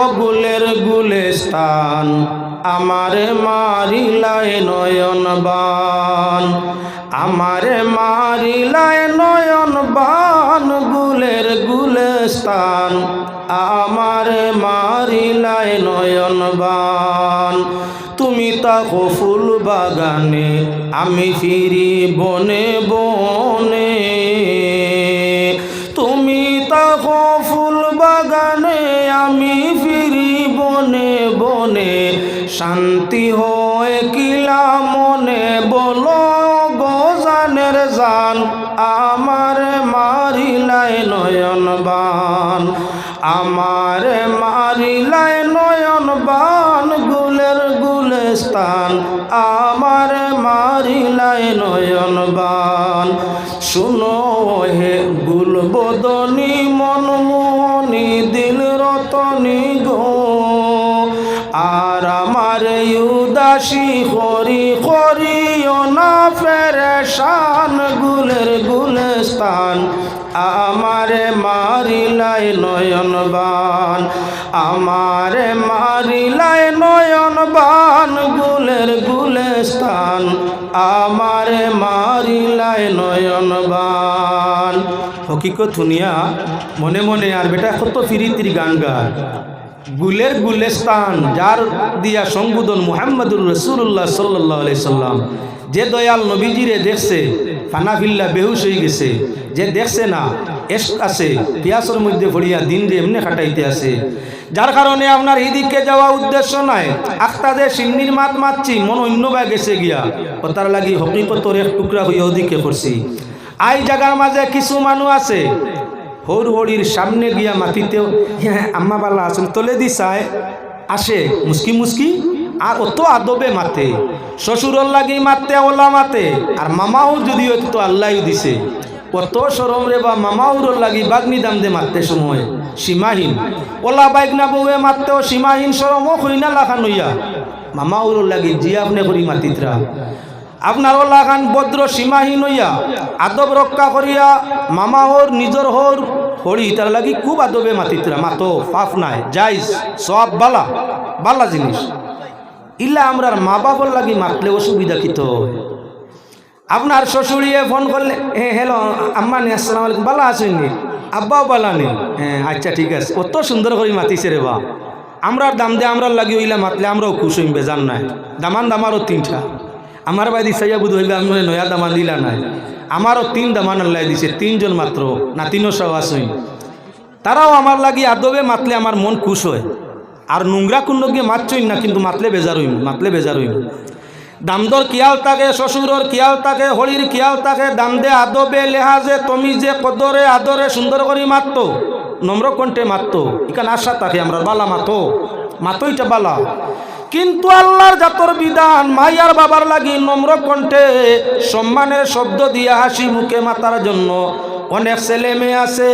ও গুলের গুলেস্তান, আমারে মারিলায় নয়ন বান আমারে মারিলায় নয়ন বান গুলের গুলেস্তান, আমারে মারিলায় নয়ন বান তুমি তাকো ফুল বাগানে, আমি ফিরি বনে বনে। বনে শান্তি হয়ে কিলা মনে? বলো গোজানের জান, আমার মারিলায় নয়ন বান। আমার মারিলায় নয়ন বান, গুলের গুলেস্তান আমার মারিলায় নয়ন বান। শুনো উদাসী করি, করিও না ফেরেশান, গুলের গুলেস্তান আমারে মারিলায় নয়ন বান আমারে মারিলায় নয়ন বান গুলের গুলেস্তান আমারে মারিলায় নয়ন বান হকিকত শুনিয়া মনে মনে আর বেটা কত ফিরিতির গান গায়। গুলের গুলেস্তান, যার দিয়া সম্বোধন মুহাম্মদুর রসুল্লাহ সাল্লাহ সাল্লাম। যে দয়াল নবীজিরে দেখছে ফানাফিল্লা বেহুশ হয়ে গেছে। যে দেখছে না, এস আছে, পিয়াসের মধ্যে ভরিয়া দিন রে এমনি খাটাইতে আছে। যার কারণে আপনার এই দিকে যাওয়া উদ্দেশ্য নাই আখতাদে সিন্নির মাত মাতছি, মন অন্য বা গেছে গিয়া। ও তার লাগি হকিকতর এক টুকরা হইয়া ওদিকে করছি আই জায়গার মাঝে কিছু মানুষ আছে হৌর হরির সামনে গিয়া মাটিতেও হ্যাঁ আম্মা বালা আসলে তলে দি চায়, আসে, মুসকি মুসকি, আর অত আদবে মাতে, শ্বশুরর লাগি মাতে ওলা মাতে, আর মামাও যদিও তো আল্লাহ দিছে কত সরম রে বা মামাউরর লাগি বাগনি দাম দে মারতে সময়, সীমাহীন, ওলা বাইক না বউয়ে মারতেও সীমাহীন সরমও হইনা লাখান হইয়া মামাউরর লাগি জি আপনি করি মাতিতরা আপনার ওলা খান ভদ্র সীমাহীন হইয়া, আদব রক্ষা করিয়া, মামা হোর, নিজর হোর, হরি, তার লাগি খুব আদবে মাতিতরা মাতো পাপ নাই যাইস সব বালা বালা জিনিস। ইলা আমরার মা বাবার লাগি মাতলে অসুবিধা কিত আপনার শ্বশুরিয়ে ফোন করলে হ্যাঁ হ্যালো আম্মা নে, আসসালাম আলাইকুম, বালা আসেননি আব্বাও বালা নেই হ্যাঁ আচ্ছা ঠিক আছে। কত সুন্দর করে মাতিছে রে বা। আমরার দাম দিয়ে আমরার লাগি ওইলা মাতলে আমরাও খুশ হইম, বেজান নাই। দামান দামারও তিনটা। আমার বাড়ি সাইয়া বুধ হইবে আমি নয়া দামান দিলা নাই। আমারও তিন দামান আল্লাহ দিছে, তিনজন মাত্র, না তিনও সব আসই তারাও আমার লাগি আদবে মাতলে আমার মন খুশ হয়। আর নোংরা কুণ্ড গিয়ে মাতছই না, কিন্তু মাতলে বেজার হইম, মাতলে বেজার হইম। দামদর কিয়াল তাকে, শ্বশুরর কিয়াল তাকে হলির কিয়াল তাকে দাম দে আদবে লেহাজে তুমি যে কদরে আদরে সুন্দর করে মারতো নম্র কণ্ঠে মারতো ইকান আশা তাকে আমরা বালা মাতো, মাতোইটা বালা। কিন্তু আল্লাহর জাতর বিধান, মাইয়ার বাবার লাগি নম্র কণ্ঠে সম্মানের শব্দ দিয়া হাসি মুখে মাতার জন্য। অনেক ছেলে মেয়ে আছে,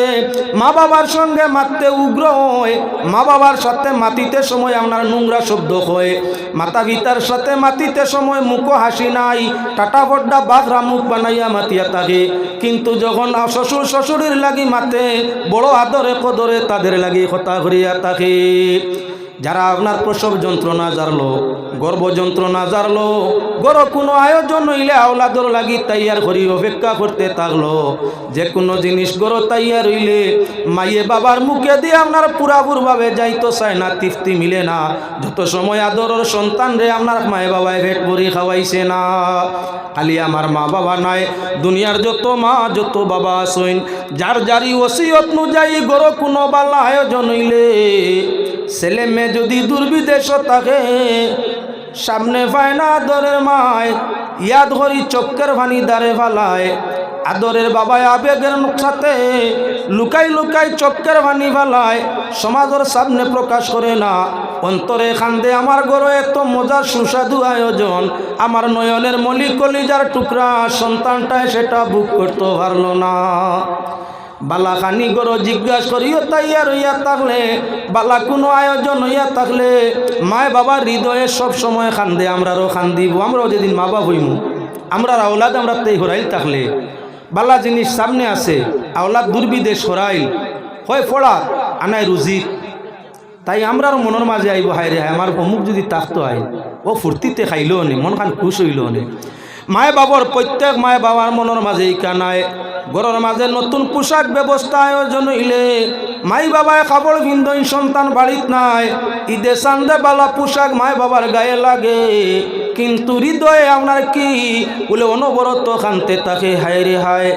মা বাবার সঙ্গে মারতে উগ্র হয়, মা বাবার সাথে মাতিতে সময় আপনার নোংরা শব্দ হয়। মাতা পিতার সাথে মাতিতে সময় মুখ হাসি নাই, টাটা বড্ডা বাঘরা মুখ বানাইয়া মাতিয়া থাকে কিন্তু যখন শ্বশুর শ্বশুরের লাগি মাতে, বড় আদরে কদরে তাদের লাগি কথা করিয়া থাকে যারা আপনার প্রসব যন্ত্রণা জারলো, গর্ভ যন্ত্রণা জারলো, গর কোনো আয়োজন হইলে আওলাদর লাগি তাইয়ার করি অপেক্ষা করতে থাকল। যে কোনো জিনিস গর তাইয়ার হইলে মাইয়ে বাবার মুখে দিয়ে আপনার পুরাপুরভাবে যাইতো চায় না, তৃপ্তি মিলে না। যত সময় আদরের সন্তান রে আপনার মায়ে বাবায় ভেট ভরি খাওয়াইছে না। খালি আমার মা বাবা নাই, দুনিয়ার যত মা, যত বাবা আসইন যার যারি ওসিয়ত যাই গর কোনো বালা আয়োজন হইলে ছেলে মেয়ে যদি দুর্বিদেশ থাকে, সামনে পায় না আদরের মায়, ইয়াদ ধরি চক্কের ভানি দাঁড়ে ফালায়। আদরের বাবায় আবেগের সাথে লুকাই লুকাই চক্কের ভানি ফালায়। সমাজের সামনে প্রকাশ করে না, অন্তরে খান্দে আমার গড়ে এত মজার সুস্বাদু আয়োজন। আমার নয়নের মলিক কলিজার টুকরা, সন্তানটায় সেটা বুক করতে পারল না। বালা খানি গরো জিজ্ঞাসা করিও তাইয়ার হইয়া থাকলে বালা কোনো আয়োজন হইয়া থাকলে মায় বাবার হৃদয়ে সব সময় খান্দে, আমরারও খান্দিব, আমরাও যেদিন মা বাবা হইমু আমরা আওলাদ আমরা তাই হরাইল থাকলে বালা জিনিস সামনে আছে, আওলাদ দুর্বিদেশ হরাইল। হয় ফড়া আনাই রুজিত তাই আমরার মনের মাঝে আইব হায় রে হায়, আমার অমুক যদি তাকতো আই ও ফুর্তিতে খাইলেও নে মন খান খুশ হইলেও নে। মায় বাবার, প্রত্যেক মায় বাবার মনের মাঝে কানায়। ঘরের মাঝে নতুন পোশাক ব্যবস্থা আয়োজন হইলে মাই বাবায় কাপড় কিন্তু সন্তান বাড়িত নাই। ঈদে সান্দে বালা পোশাক মায় বাবার গায়ে লাগে। কিন্তু হৃদয়ে আপনার কি? বলে অনবরত খানতে তাকে হায় রে হায়।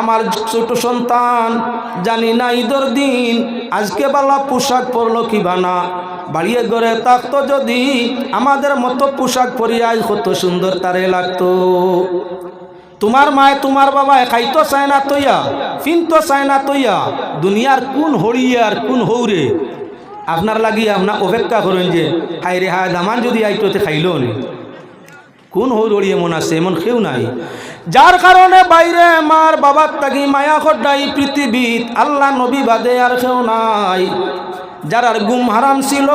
আমার ছোট সন্তান, জানি না ঈদর দিন। আজকে বালা পোশাক পরলো কি বানা বাড়িয়ে গড়ে থাকতো যদি আমাদের মতো পোশাক পরিয়ে আজ কত সুন্দর তারে লাগতো। তোমার মায় তোমার বাবায় খাইতো চায় না তৈয়া, ফিনতো চায় না তৈয়া। দুনিয়ার কোন হড়িয়ে আর কোন হৌরে? আপনার লাগি আপনার অপেক্ষা করেন যে হাই রে হায়, দামান যদি আইটোতে খাইল কোন হৌর হড়িয়ে মন আছে, এমন কেউ নাই। যার কারণে বাইরে মার বাবার তাকি মায়া খড্ডাই পৃথিবীত আল্লাহ নবী বাদে আর কেউ নাই। যারার গুম হারাম ছিল,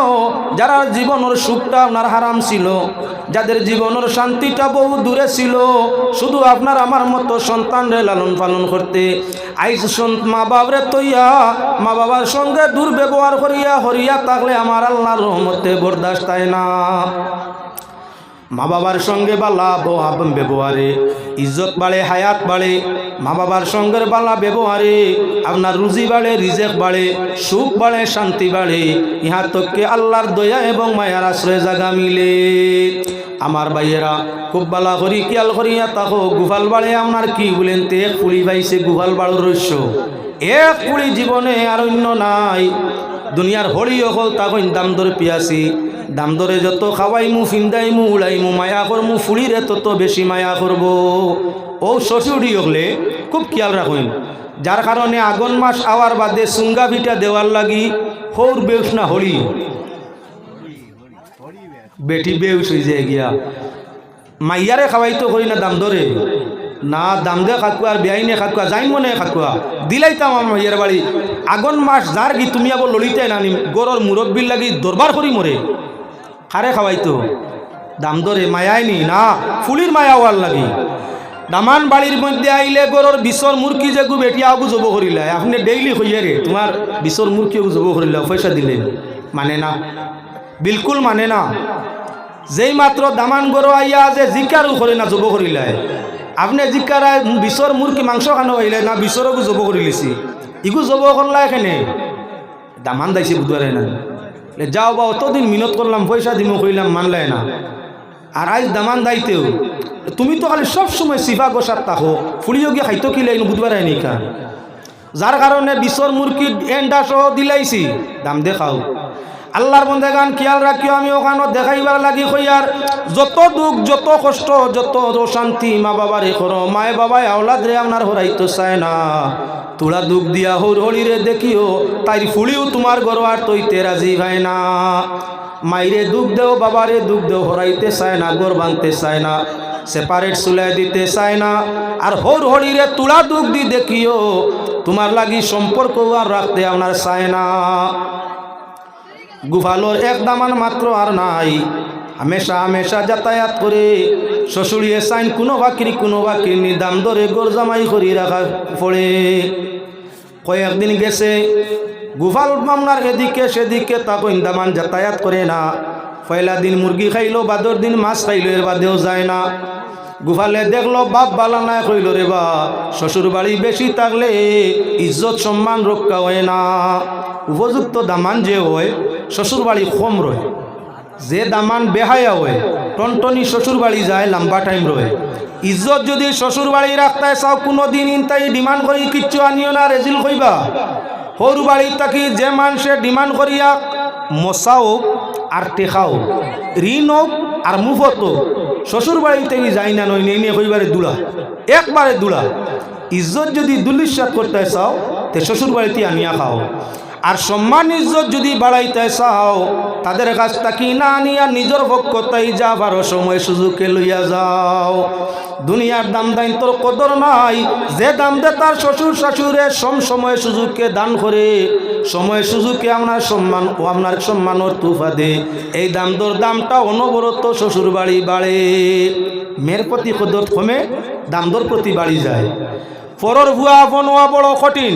যারার জীবনের সুখটা আপনার হারাম ছিল, যাদের জীবনের শান্তিটা বহু দূরে ছিল, শুধু আপনার আমার মতো সন্তানরে লালন পালন করতে। আইস মা বাবরে তৈয়া, মা বাবার সঙ্গে দুর্ব্যবহার করিয়া, হরিয়া থাকলে আমার আল্লাহর রহমতে বরদাস্ত তাই না। মা বাবার সঙ্গে বালা বহাব ব্যবহারে, ইজ্জত বাড়ে, হায়াত বাড়ে, মা বাবার সঙ্গের বালা ব্যবহারে, আপনার রুজি বাড়ে, রিজেক বাড়ে, সুখ বাড়ে, শান্তি বাড়ে, ইহা তোকে আল্লাহর দয়া এবং মায়ার আশ্রয় জাগা মিলে। আমার ভাইয়েরা, খুব বালা করি কিয়াল করিয়া তাকো গুফাল বাড়ে আপনার কি বলেন তে? পুলি পাইছে গুফাল বাড়ুর রস্য এক পুলি জীবনে আর অন্য নাই। দুনিয়ার হরি অকল তাকইন দাম ধরে পিয়াসি। দাম ধরে যত খাওয়াই মু ফিন্দাই মু উড়াই মু মায়া করমু, ফুড়িরে তত বেশি মায়া করব। ও শ্বশুরি হলে খুব খেয়াল রাখুন, যার কারণে আগন মাস আওয়ার বাদে সুঙ্গা ভিটা দেওয়ার লাগি হৌর বেউস না হরি। বেটি বেউস হয়ে যায় গিয়া। মাইয়ারে খাওয়াই তো করি না দাম ধরে না, দাম দে খাকুয়া আর বেআইনে খাকুয়া যাই মনে খাকুয়া দিলাইতাম আমার মাইয়ার বাড়ি। আগন মাস যার কি তুমি আবার ললিতাই নানি গরর মুরব্বির লাগি দরবার করি মরে। খারে খাওয়াইতো দাম ধরে মায়াইনি না, ফুলির মায়া হওয়ার লাগি। দামান বাড়ির মধ্যে আইলে গরর বিশ্বর মুরকি যে গু বেটিয়া আগু জব করিলা। আপনি ডেইলি হইয়া রে, তোমার বিশ্বর মুরকি আগু জব করিলা, পয়সা দিলে। মানে না, বিলকুল মানে না। যেই মাত্র দামান গরো আইয়া যে জিকারও করে না জব করিলায়। আপনি জিকারায় বিশ্বর মুরকি মাংস খানো হইলে না বিশ্বরকও জব করে লিছি ইগু জব করলা এখানে দামান দাইছে বুধবারে না। যাও বা অতদিন মিনত করলাম, পয়সা দিমো, কইলাম মানলাই না। আর আজ দামান দাইতেও, তুমি তো খালি সব সময় সিফা গোসার তাকো ফুলিও গিয়ে খাইতো কি লাগল বুধবার আইনি কা। যার কারণে বিশ্বর মুরকি এন্ডা সহ দিলাইছি, দাম দেখাও। আল্লাহর বন্ধে গান খেয়াল রাখিও, আমি ওখানে দেখাইবার লাগি কইয়ার যত দুঃখ, যত কষ্ট, যত অশান্তি মা বাবার করো, মায়ে বাবায় আওলাদ রে আপনার হরাইতো চায় না। তোলা দুঃখ দিয়া হর হরিরে দেখিও তাই ফুলিও তোমার গরো আর তৈতে রাজি ভাই না। মাইরে দুঃখ দেও, বাবারে দুঃখ দেও, হরাইতে চায় না, গর বাঁধতে চায় না, সেপারেট চুলাই দিতে চায় না। আর হর হরিরে তুলা দুঃখ দি দেখিও, তোমার লাগি সম্পর্ক আর রাখতে আপনার চায় না। গুফালোর এক দামান মাত্র আর নাই হামেশা হামেশা যাতায়াত করে। শ্বশুরিয়ে চাইন কোনো বাকির কোনো বাকির নি দাম ধরে গোর জামাই করি রাখা পড়ে। কয়েকদিন গেছে গুফাল মামলার এদিকে সেদিকে তখন দামান যাতায়াত করে না। পয়লা দিন মুরগি খাইলো, বাদর দিন মাছ খাইলো, এর বাদেও যায় না। গুফালে দেখল, বাপ বালা নাই কইল রে বা, শ্বশুর বাড়ি বেশি থাকলে ইজ্জত সম্মান রক্ষা হয় না। উপযুক্ত দামান যে হয়, শ্বশুর বাড়ি কম রয়। যে দামান বেহায়া হয় টনটনি শ্বশুর বাড়ি যায়, লম্বা টাইম রয়ে। ইজ্জত যদি শ্বশুর বাড়ি রাখতে চাও কোনো দিন ইনতাই ডিমান্ড করি, কিচ্ছু আনিও না, রেজিল কইবা। সরু বাড়ির থাকি যে মানুষে ডিমান্ড করিয়া মশাও আর টেখাও ঋণ হোক আর মুফত হোক শ্বশুর বাড়িতে যাই না নই নিয়ে কইবারে দুলা। একবারে দুলা। ইজ্জত যদি দুলিশ্বাস করতে চাও, তে শ্বশুর বাড়িতে আনিয়া খাও। আর সম্মান ইজ্জত যদি বাড়াইতে চাও, তাদের কাছ থাকি না আনিয়া নিজের পক্ষতাই যা পারো সময় সুযোগে লইয়া যাও। দুনিয়ার দাম দাইন তোর কদর নাই, যে দাম দে তার শ্বশুর শাশুড়ে সম সময় সুযোগকে দান করে, সময় সুযোগকে আপনার সম্মান ও আপনার সম্মানের তুফা দে। এই দাম দর দামটা অনবরত শ্বশুর বাড়ি বাড়ে। মেয়ের প্রতি কদর কমে, দাম দর প্রতি বাড়ি যায়। পরর ভুয়া বনোয়া বড় কঠিন।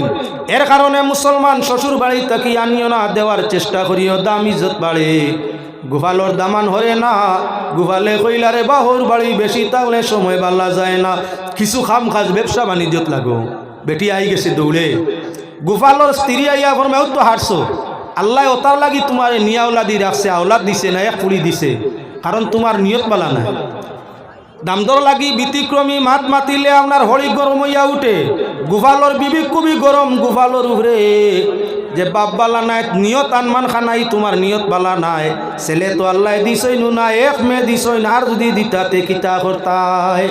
এর কারণে মুসলমান শ্বশুর বাড়ি তাকি আনিও না, দেওয়ার চেষ্টা করিও দাম ইজ্জত বাড়ে। গোপালর দামান হরে না, গোপালে কইলারে বাহুর বাড়ি বেশি তাহলে সময় বাল্লা যায় না। কিছু খাম খাজ ব্যবসা বাণিজ্যত লাগো। বেটি আই গেছে দৌড়ে গোপালর স্ত্রী আইয়া ফরমাও তো হারছো। আল্লাহ ওতার লাগি তোমার নিয়া ওলাদি রাখছে, আওলাদ দিছে না, এক পুরি দিছে। কারণ তোমার নিয়ত বালা নাই। দামদর লাগি ব্যতিক্রমী মাত মাতিলে আপনার হরি গরম হইয়া উঠে। গুফালর বিবি খুবই গরম, গুফালর উপরে যে বাপ বালা নাই, নিয়ত আনমান খানাই তোমার নিয়ত বালা নাই। ছেলে তো আল্লাহ দিছই নু না এক মেয়ে দিছই না, আর যদি দিতাতে কিতা করতাই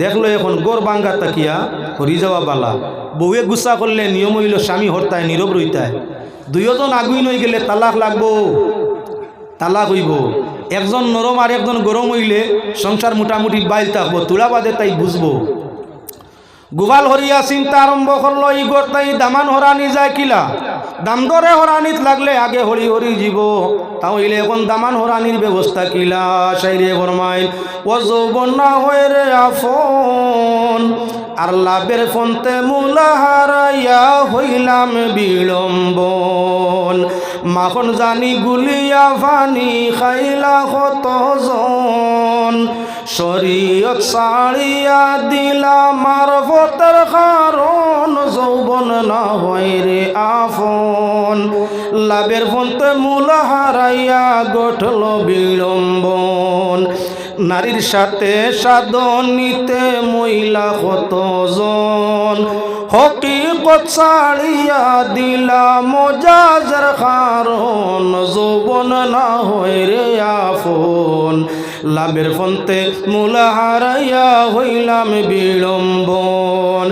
দেখল এখন গোর বাঙ্গা তাকিয়া, হরি যাওয়া বালা। বউয়ে গুসা করলে নিয়ম হইল স্বামী হরতায়, নীরব রইতায়। দুইজন আগুই নই গেলে তালাক লাগবো। তালাক হইব। একজন নরম আর একজন গরম হইলে সংসার মোটামুটি বাইল থাকব, তুলা বাদে তাই বুঝব। গোপাল হরিয়া চিন্তা আরম্ভ করল ই তাই দামান হরানি যায় কিলা। দাম দরে হরানিত লাগলে আগে হরি হরি জীব তাহলে এখন দামান হরানির ব্যবস্থা কিলা, সাইরে ফরমাইল। ও যৌবন হয়ে রে আফন আর লাভের ফন্তে মূলা হারাইয়া হইলাম বিড়ম্বন। মাখন জানি গুলিয়া ফানি খাইলা কতজন শরীয়ত সাড়িয়া দিলা মারফতের কারণ, যৌবন না হয় রে আফন লাভের ফন্তে মূল হারাইয়া গঠল বিড়ম্বন। নারীর সাথে সাধন নিতে মহিলা কতজন হকিকত সাড়িয়া দিলা মজাজের কারণ যৌবন না হয় রে আফন। লাভের ফন্তে মূলা হারাইয়া হইলাম বিড়ম্বন।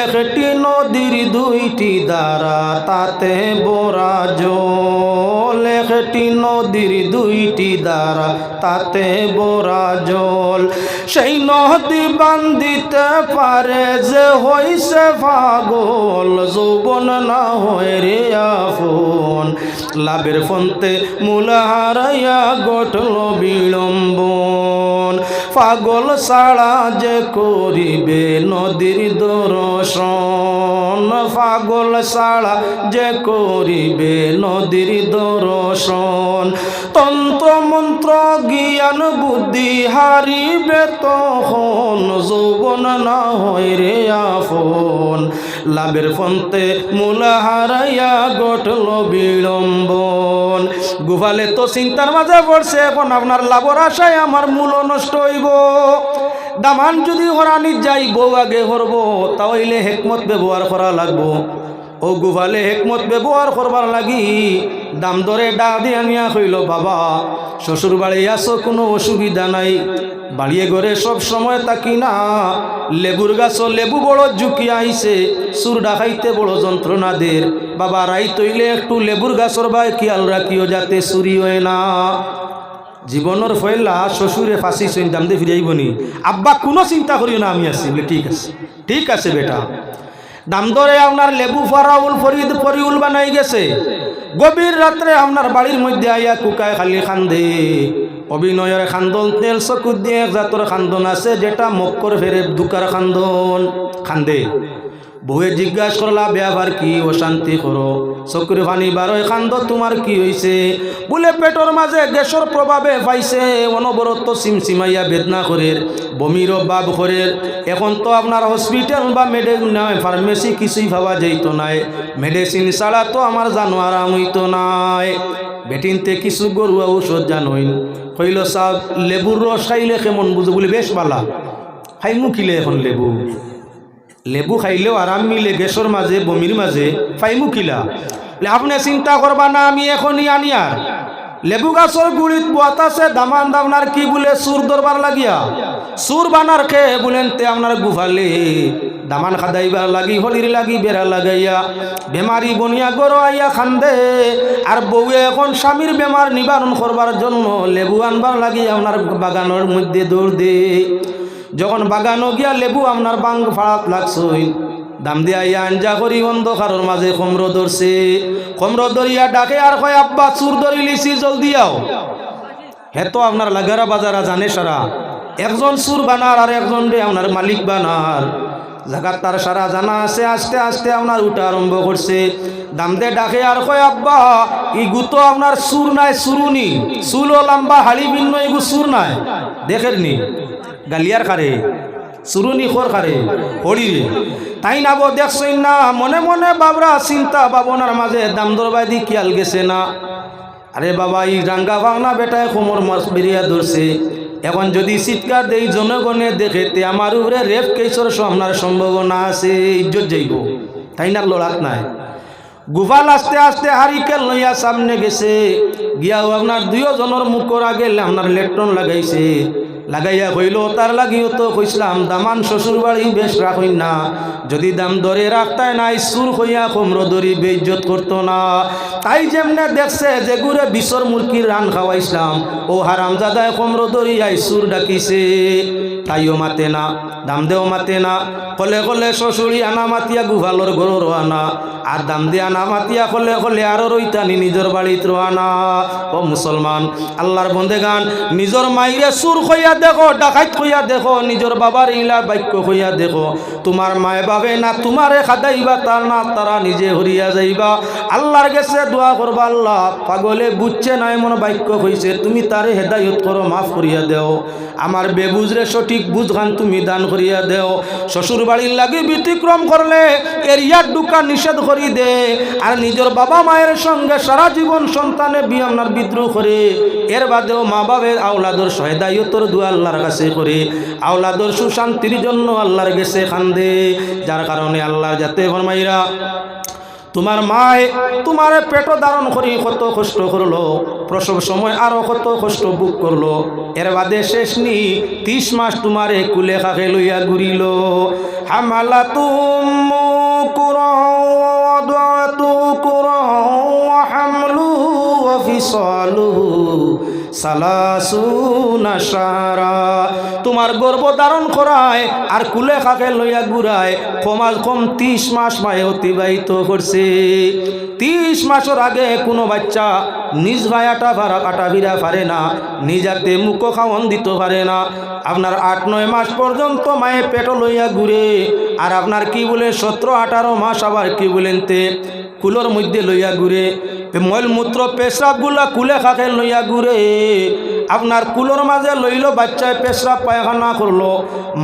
একটি নদীর দুইটি দ্বারা তাতে বরা জল। একটি নদীর দুইটি দ্বারা তাতে বরা জল। সেই নদী বান্ধিতে পারে যে হইছে পাগল, যৌবন না হয় রে আফন লাভের ফন্তে মূলা হারাইয়া গঠল বিড়ম্বন। পাগল সাড়া যে করিবে নদীর দর্শন। পাগল সাড়া যে করিবে নদীর দর্শন। তন্ত্র, মন্ত্র, জ্ঞান, বুদ্ধি হারিবে তখন, যৌবন না হয় রে আফন লাভের ফন্তে মূলা হারাইয়া গঠল বিড়ম্বন। গুফালে তো চিন্তার মাঝে পড়ছে, এখন আপনার লাভর আশায় আমার মূল নষ্ট হইব। দামান যদি হরানিত যাই, বউ আগে হরব তাহলে হেকমত ব্যবহার করা লাগবো। ও গুফালে হেকমত ব্যবহার করবার লাগি, দাম দরে ডা দিয়া নিয়া কইল বাবা শ্বশুর বাড়ি আসো কোনো অসুবিধা নাই। বাড়িয়ে ঘরে সব সময় তাকি না। লেবুর গাছ, লেবু বড় ঝুঁকি আইছে, সুর ডাকাইতে বড় যন্ত্রণাদের বাবা রাই তৈলে একটু লেবুর গাছর বাই খেয়াল রাখিও যাতে চুরি হয় না। জীবনের ফয়লা শ্বশুরে ফাঁসি সইন দাম দিয়ে ফিরে আইবনি আব্বা কোনো চিন্তা করিও না, আমি আছি। বলে, ঠিক আছে। ঠিক আছে, বেটা। দাম ধরে আপনার লেবু ফারাউল ফরিদ ফরিউল বানাই গেছে। গভীর রাত্রে আপনার বাড়ির মধ্যে আইয়া কুকায় খালি খান্দে। অভিনয়ের খান্দন, তেল চকুত দিয়ে, এক জাতর খান্দন আছে, যেটা মক্কর ফেরে দুকার খান্দন। খান্দে। বউয়ে জিজ্ঞাসা করলা, ব্যবহার কি অশান্তি করো? চকুর পানি বারোয় খান্দ তোমার কি হয়েছে বলে, পেটর মাঝে গ্যাসের প্রভাবে পাইছে অনবরত সিমসিমাইয়া বেদনা করে বমির বাব করে এখন তো আপনার হসপিটাল বা মেডিসিন নয় ফার্মেসি কিছুই ভাবা যাইতো নাই মেডিসিন ছাড়া তো আমার জানো আরাম হইতো নাই বেটিনতে কিছু গরুয়া ঔষধ জানোই কইল সাহ লেবুর রস খাইলে কেমন বুঝো বলে, বেশ বালা। খাই মুখিলে এখন লেবু? লেবু খাইলেও আরাম মিলে গ্যাসের মাঝে বমির মাঝে ফাইমু কিলা। আপনি চিন্তা করবা না, আমি এখনই আনি আর লেবু গাছর গুড়িত বাতাসে দামান দামনার কি বলে সুর দরবার লাগিয়া। সুর বানার খেয়ে বলেন তে আপনার গুফালে। দামান খাদাইবার লাগি হলির লাগি বেড়া লাগাইয়া। বেমারি বনিয়া গরো আইয়া খান্দে। আর বউয়ে এখন স্বামীর বেমার নিবারণ করবার জন্য লেবু আনবার লাগি আপনার বাগানের মধ্যে দৌড় দে। যখন বাগানো গিয়া লেবু আপনার বাং ফাড়াত লাগছই দাম দিয়া ইয়া আঞ্জা করি অন্ধকারের মাঝে কমর ধরছে। কমর ধরিয়া ডাকে আর কয়, আব্বা, চুর ধরি লিছি, জলদি আও। হে তো আপনার লাগারা বাজারা জানে সারা। একজন সুর বানার আর একজন রে আপনার মালিক বানার। জাগাত তার সারা জানা আছে, আস্তে আস্তে আপনার উঠা আরম্ভ করছে। দামদে ডাকে আর কয়, আব্বা, ইগু তো আপনার সুর নাই, সুরুনি। চুলো লম্বা, হাড়ি ভিন্ন, ইগু সুর নাই। দেখের নি, গালিয়ার খারে, সুরুনি খোর খারে, হড়ি রে। তাই না বো দেখছই না, মনে মনে বাবরা চিন্তা ভাবনার মাঝে দাম দরবাদি খেয়াল গেছে না। আরে বাবা ই রাঙ্গা ভাঙনা বেটায় কোমর মাছ বেরিয়া ধরছে। এখন যদি চিৎকার দেই জনগণে দেখে তে আমার উপরে রেপ কেসর সামনার সম্ভাবনা আছে, ইজ্জত যাইব। তাই না লড়াত নাই? গুফাল আস্তে আস্তে হারিকেল লইয়া সামনে গেছে। গিয়াও আপনার দুইও জনের মুখর আগে আপনার লেট্রন লাগাইছে। লাগাইয়া কইল, তার লাগিও তো কইসলাম, দামান শ্বশুর বাড়ি বেশ রাখই না। যদি দাম ধরে রাখতায় নাই, সুর হইয়া কোমর দরি বেইজ্জত করতো না। তাই যেমনে দেখছে যে গুড়ে বিশ্বর মুরগির রান খাওয়াইছিলাম ও হারামজাদায় কোমর দরি আই সুর ডাকিছে। তাইও মাতে না, দাম দেও মাতে না, কলে কলে শ্বশুরি আনা মাতিয়া গুভালোর গরুর আনা, আর দাম দিয়ে আনা মাতিয়া কলে কলে আরও রইতানি নিজের বাড়িত রোয়ানা। ও মুসলমান, আল্লাহর বন্দে গান নিজের মাইরে সুর হইয়া দেখো, ডাকাইত হইয়া দেখো নিজের বাবার ইলা বাক্য হইয়া দেখো। তোমার মায়ে বাবে না তোমারে খাদাইবা তার না তারা নিজে হরিয়া যাইবা। আল্লাহর গেছে দোয়া করবা আল্লাহ, পাগলে বুঝছে না এমন বাক্য হইছে তুমি তারে হেদায়ত করো মাফ করিয়া দেও। আমার বেবুজরে সঠিক বুঝগান তুমি দান করিয়া দেও। শ্বশুর বাড়ির লাগে ব্যতিক্রম করলে এরিয়ার ডুকা নিষেধ করি দে। আর নিজের বাবা মায়ের সঙ্গে সারা জীবন সন্তানে বিয়ামনার বিদ্রোহ করে। এর বাদেও মা বাবের আওলাদর সহেদায়তর দু আল্লাহর কাছে করে। আওলাদর সুশান্তির জন্য আল্লাহর গেছে খান্দে যার কারণে আল্লাহ যাতে ফরমাইরা, তোমার মায় তোমার পেট ধারণ করি কত কষ্ট করল, প্রসব সময় আরও কত কষ্ট বুক করল। এর বাদে শেষ নি, ত্রিশ মাস তোমারে কুলে খাকে লইয়া ঘুরিল। হামালা তুম তোমার গর্ব ধারণ করায় আর কুলে খাকে লইয়া ঘুরায় কমাল কম ত্রিশ মাস মায়ে অতিবাহিত করছে। ত্রিশ মাসের আগে কোনো বাচ্চা নিজ ভায়াটা ভাড়া কাটা ভিড়া পারে না নিজাতে মুখ খাওয়ন দিতে পারে না। আপনার আট নয় মাস পর্যন্ত মায়ে পেট লইয়া ঘুরে, আর আপনার কি বলে সতেরো আঠারো মাস আবার কি বলেন তে, কুলোর মধ্যে লইয়া ঘুরে। মূত্র পেশাবগুলা কুলে খাকে লইয়া ঘুরে আপনার কুলোর মাঝে লইল বাচ্চায় পেশাব পায়খানা করল।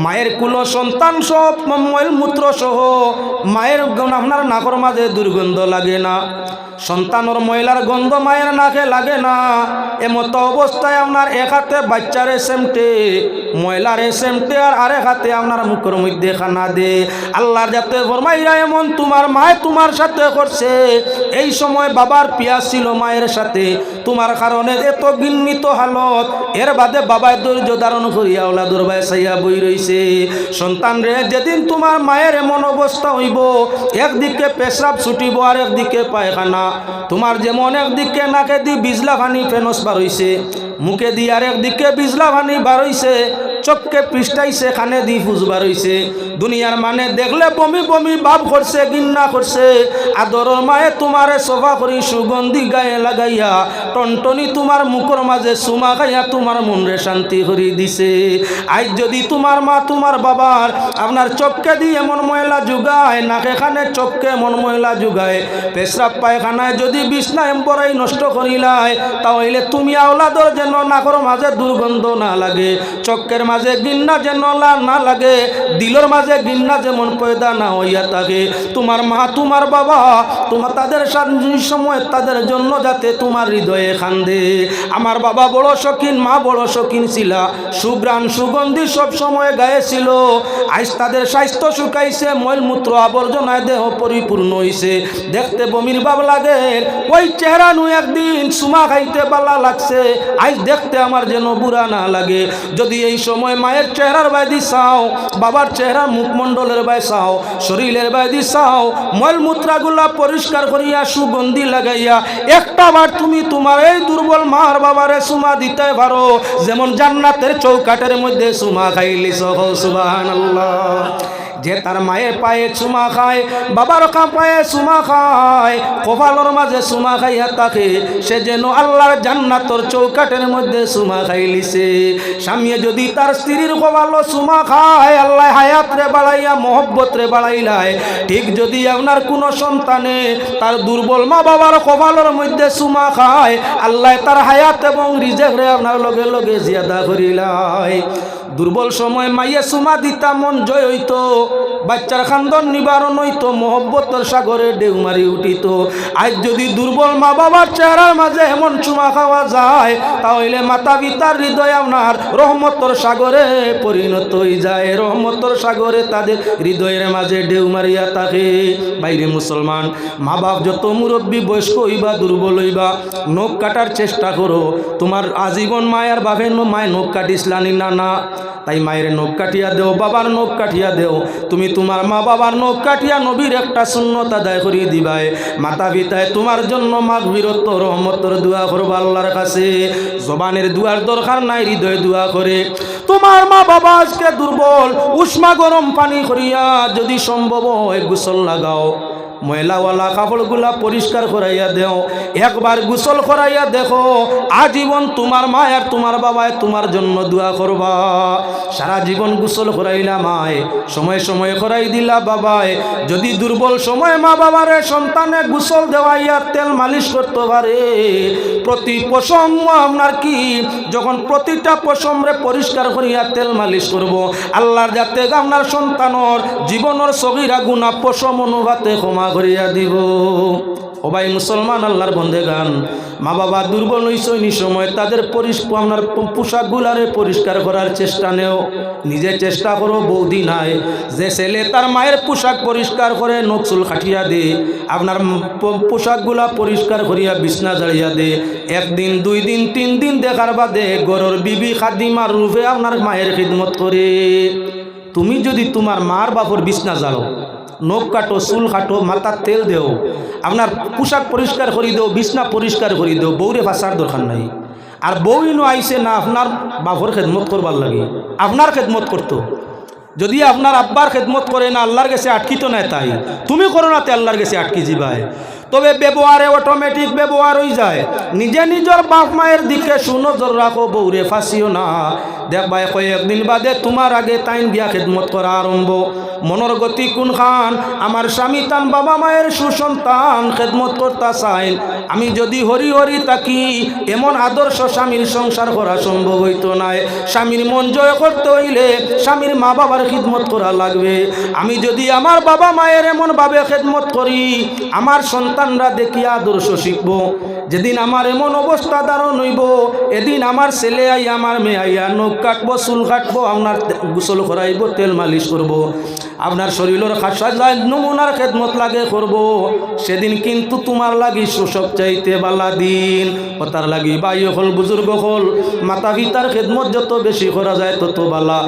মায়ের কুলো সন্তান সব ময়ল মূত্র সহ মায়ের আপনার নাকর মাঝে দুর্গন্ধ লাগে না। সন্তানর ময়লার গন্ধ মায়ের নাকে লাগে না। এমতো অবস্থায় আপনার এক হাতে বাচ্চারে সেমটে ময়লারে সেমটে আর আরেক হাতে আপনার মুখের মধ্যে খানা দে। আল্লাহর যাতে ফরমাইরা এমন তোমার মায় তোমার সাথে করছে। এই সময় বাবার পিয়াস ছিল মায়ের সাথে। তোমার কারণে এত গিন্নিত হালত। এর বাদে বাবায় ধৈর্য ধারণ করিয়া ওলা দুর্বাই সাইয়া বই রইছে। সন্তান রে, যেদিন তোমার মায়ের এমন অবস্থা হইব, একদিকে পেশাব ছুটিব আর একদিকে পায়খানা। তোমার যেমন একদিকে নাকে দি বিজলা ভানি ফেনস বার হইছে, মুখে দিয়ে আর একদিকে বিজলা ভানি বার হইছে চোখকে পৃষ্ঠাইছে খানে দি ফুজবার হইছে। দুনিয়ার মানে দেখলে বমি বমি ভাব করছে গিন্না করছে। আদরের মায়ে তোমারে সভা করি, সুগন্ধি গায়ে লাগাইয়া, টনটনি তোমার মুখর মাঝে সুমা খাইয়া তোমার মনরে শান্তি করি দিছে। আজ যদি তোমার মা তোমার বাবার আপনার চোখকে দিয়ে এমন ময়লা জুগায় নাকে খানে চোখকে এমন ময়লা জুগায় পেশরাব পায়খানায় যদি বিছনা এম্বরাই নষ্ট করিলায়, তাহলে তুমি আওলাদর যেন নাকর মাঝে দুর্গন্ধ না লাগে। চক্কের মাঝে গিন্না যেন না লাগে, দিলর মাঝে গিন্না যেমন পয়দা না হইয়া থাকে। তোমার মা, তোমার বাবা তোমার তাদের সময়, তাদের জন্য যাতে তোমার হৃদয়ে খান্দে। আমার বাবা বড় শৌখিন, মা বড় শৌখিন ছিল। সুগ্রাণ সুগন্ধি সব সময় গায়ে ছিল। আজ তাদের স্বাস্থ্য শুকাইছে, মলমূত্র আবর্জনায় দেহ পরিপূর্ণ হইছে। দেখতে বমির ভাব লাগে, ওই চেহারা নু একদিন সুমা খাইতে পালা লাগছে। আজ দেখতে আমার যেন বুড়া না লাগে। যদি এই সময় মায়ের চেহারার বাইদি চাও, বাবার চেহারা মুখমণ্ডলের বাই চাও, শরীরের বাইদি চাও মলমূত্রাগুলা পরিষ্কার করিয়া, সুগন্ধি লাগাইয়া, একটা বার তুমি তোমার এই দুর্বল মার বাবারে সুমা দিতে পারো, যেমন জান্নাতের চৌকাটের মধ্যে সুমা খাইলি সহ সুবাহ যে তার মায়ের পায়ে চুমা খায়, বাবার পায়ে চুমা খায়, কপালর মাঝে চুমা খাইয়া তাকে সে যেন আল্লাহর জান্নাতর চৌকাটের মধ্যে চুমা খাইলিছে স্বামী যদি তার স্ত্রীর কপাল চুমা খায়, আল্লাহ হায়াত রে বাড়াইয়া মহব্বত রে বাড়াইলায়, ঠিক যদি আপনার কোনো সন্তানে তার দুর্বল মা বাবার কপালের মধ্যে চুমা খায়, আল্লাহ তার হায়াত এবং রিজেক রে আপনার লগে লগে জিয়াদা করিলায়। দুর্বল সময় মাইয়ে চুমা দিতা মন জয় হইতো। বাচ্চার খান্দন নিবারণ হইতো, মহব্বতর সাগরে ঢেউ মারি উঠিত। আজ যদি দুর্বল মা বাবার চেহারার মাঝে এমন চুমা খাওয়া যায়, তাহলে মাতা পিতার হৃদয় আপনার রহমতর সাগরে পরিণত হয়ে যায়। রহমতর সাগরে তাদের হৃদয়ের মাঝে ঢেউ মারিয়া থাকে। বাইরে মুসলমান মা বাপ যত মুরব্বী, বয়স্ক হইবা, দুর্বল হইবা, নখ কাটার চেষ্টা করো। তোমার আজীবন মায়ের বাপের মায়ের নখ কাটিসলানি না না। তাই মায়ের নখ কাটিয়া দেও, বাবার নখ কাটিয়া দেও। তুমি তোমার মা বাবার নখ কাটিয়া নবীর একটা শূন্যতা দায় করিয়ে দিবাই মাতা পিতায় তোমার জন্য মাঘ বীরত্ব, রহমতর দোয়া করব আল্লাহর কাছে। জবানের দুয়ার দরকার নাই, হৃদয় দোয়া করে। তোমার মা বাবা আজকে দুর্বল, উষ্মা গরম পানি করিয়া যদি সম্ভব হয় গোসল লাগাও। ময়লাওয়ালা কাপড়গুলা পরিষ্কার করাইয়া দেও। একবার গোসল করাইয়া দেখো, আজীবন তোমার মা আর তোমার বাবায় তোমার জন্য দোয়া করবা। সারা জীবন গোসল করাইলা মায়, সময় সময় করাই দিলা বাবায়। যদি দুর্বল সময় মা বাবারে, সন্তানে গোসল দেওয়াইয়া তেল মালিশ করতে পারে। প্রতি পশম আপনার কি? যখন প্রতিটা পশমরে পরিষ্কার করিয়া তেল মালিশ করব, আল্লাহর যাতে আপনার সন্তানর জীবনের সগিরা গুণা পশম অনুভাতে ক্ষমা করিয়া দিব। ও ভাই মুসলমান, আল্লাহর বন্ধে গান মা বাবা দুর্বল হইসনি সময় তাদের আপনার পোশাকগুলারে পরিষ্কার করার চেষ্টা নেও। নিজে চেষ্টা করো, বৌদি নাই। যে ছেলে তার মায়ের পোশাক পরিষ্কার করে নকশুল খাটিয়া দে, আপনার পোশাকগুলা পরিষ্কার করিয়া বিছনা জ্বালিয়া দে। একদিন, দুই দিন, তিন দিন দেখার বাদে গরর বিবি খাদিমার রূপে আপনার মায়ের খিদমত করে। তুমি যদি তোমার মার বাপর বিছনা জ্বালো, নখ কাটো, চুল কাটো মাথার তেল দেও, আপনার পোশাক পরিষ্কার করি দেও বিছনা পরিষ্কার করি দেও বউরে ভাষার দরকার নাই। আর বউ ইনো আইসে না আপনার বাপর খেদমত করবার লাগে? আপনার খেদমত করতো যদি আপনার আব্বার খেদমত করে না আল্লাহর কাছে আটকিত নাই তাই, তুমি করো না তে আল্লাহর কাছে আটকি যাবাই তবে ব্যবহারে অটোমেটিক ব্যবহার হয়ে যায়। নিজে নিজের বাপ মায়ের দিকে সুনজর রাখো, বউরে ফাঁসিও না। দেখবাই কয়েকদিন বাদে তোমার আগে তাইন বিয়া খেদমত করা আরম্ভ। মনের গতি কোন খান আমার স্বামী তান বাবা মায়ের সুসন্তান খেদমত করতা চাইন আমি যদি হরি হরি তাকি এমন আদর্শ স্বামীর সংসার করা সম্ভব হইতো নাই। স্বামীর মন জয় করতে হইলে স্বামীর মা বাবার খিদমত করা লাগবে। আমি যদি আমার বাবা মায়ের এমন ভাবে খেদমত করি, আমার সন্তানরা দেখি আদর্শ শিখব যেদিন আমার এমন অবস্থা দারণ হইব, এদিন আমার ছেলে আই, আমার মেয়ে আইয়া নখ কাটবো, চুল কাটবো, আপনার গোসল করাইব, তেল মালিশ করব। আপনার শরীরের খাসা যায় নমুনার খেদমত লাগে করব। সেদিন কিন্তু তোমার লাগি সুসব চাইতে বালা দিন ও তার লাগি বাই হল, বুজুর্গ হল মাতা পিতার খেদমত যত বেশি করা যায় তত বালা